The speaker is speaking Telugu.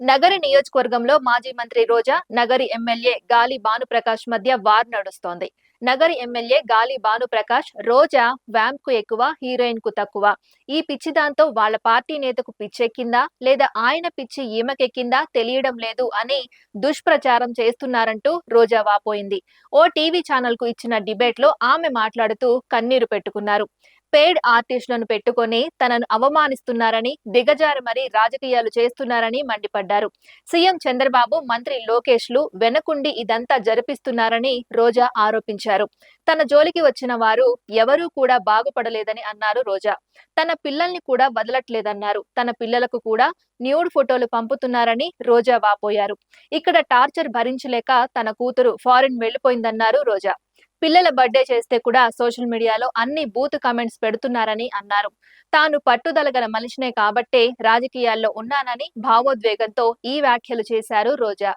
నగరి నియోజకవర్గంలో మాజీ మంత్రి రోజా నగరి ఎమ్మెల్యే గాలి భానుప్రకాష్ మధ్య వార్ నడుస్తోంది. నగరి ఎమ్మెల్యే గాలి భానుప్రకాష్ రోజా వ్యాంప్కు ఎక్కువ హీరోయిన్కు తక్కువ. ఈ పిచ్చి దాంతో వాళ్ళ పార్టీ నేతకు పిచ్చెక్కిందా? లేదా ఆయన పిచ్చి ఈమెకెక్కిందా? తెలియడం లేదు అని దుష్ప్రచారం చేస్తున్నారంటూ రోజా వాపోయింది. ఓ టీవీ ఛానల్కు ఇచ్చిన డిబేట్లో ఆమె మాట్లాడుతూ కన్నీరు పెట్టుకున్నారు. పేడ్ ఆర్టిస్టులను పెట్టుకొని తనను అవమానిస్తున్నారని దిగజారి మరీ రాజకీయాలు చేస్తున్నారని మండిపడ్డారు. సీఎం చంద్రబాబు మంత్రి లోకేష్లు వెనకుండి ఇదంతా జరిపిస్తున్నారని రోజా ఆరోపించారు. తన జోలికి వచ్చిన వారు ఎవరూ కూడా బాగుపడలేదని అన్నారు రోజా. తన పిల్లల్ని కూడా వదలట్లేదన్నారు. తన పిల్లలకు కూడా న్యూడ్ ఫోటోలు పంపుతున్నారని రోజా వాపోయారు. ఇక్కడ టార్చర్ భరించలేక తన కూతురు ఫారిన్ వెళ్ళిపోయిందన్నారు రోజా. పిల్లల బర్త్డే చేస్తే కూడా సోషల్ మీడియాలో అన్ని బూత్ కామెంట్స్ పెడుతున్నారని అన్నారు. తాను పట్టుదల గల మనిషినే కాబట్టే రాజకీయాల్లో ఉన్నానని భావోద్వేగంతో ఈ వ్యాఖ్యలు చేశారు రోజా.